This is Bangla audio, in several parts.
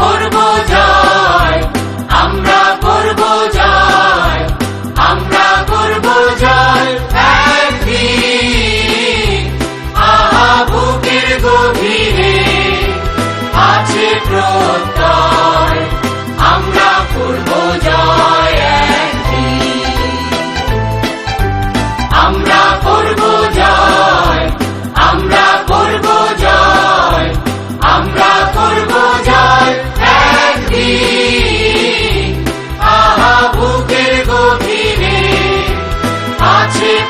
করব জয় আমরা করব জয় আমরা করব জয়। একদিন আহা বুকের গভীর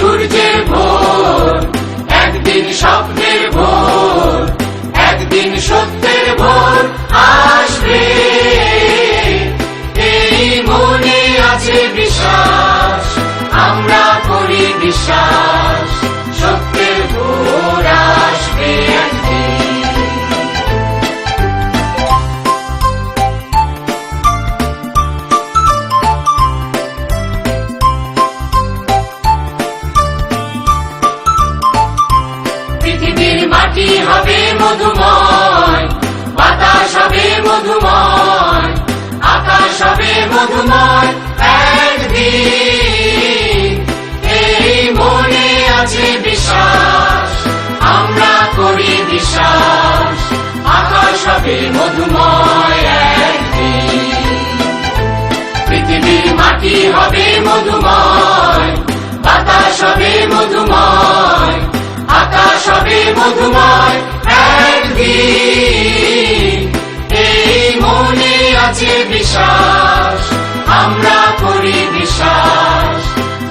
একদিন মধুময় একদিন পৃথিবীর মাটি হবে মধুময় বাতাস হবে মধুময় আকাশ হবে মধুময় একদিন এই মনে আছে বিশ্বাস আমরা করি বিশ্বাস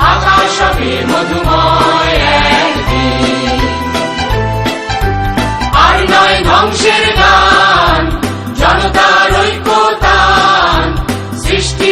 আকাশ হবে মধুময় একদিন আর নয় ধ্বংসের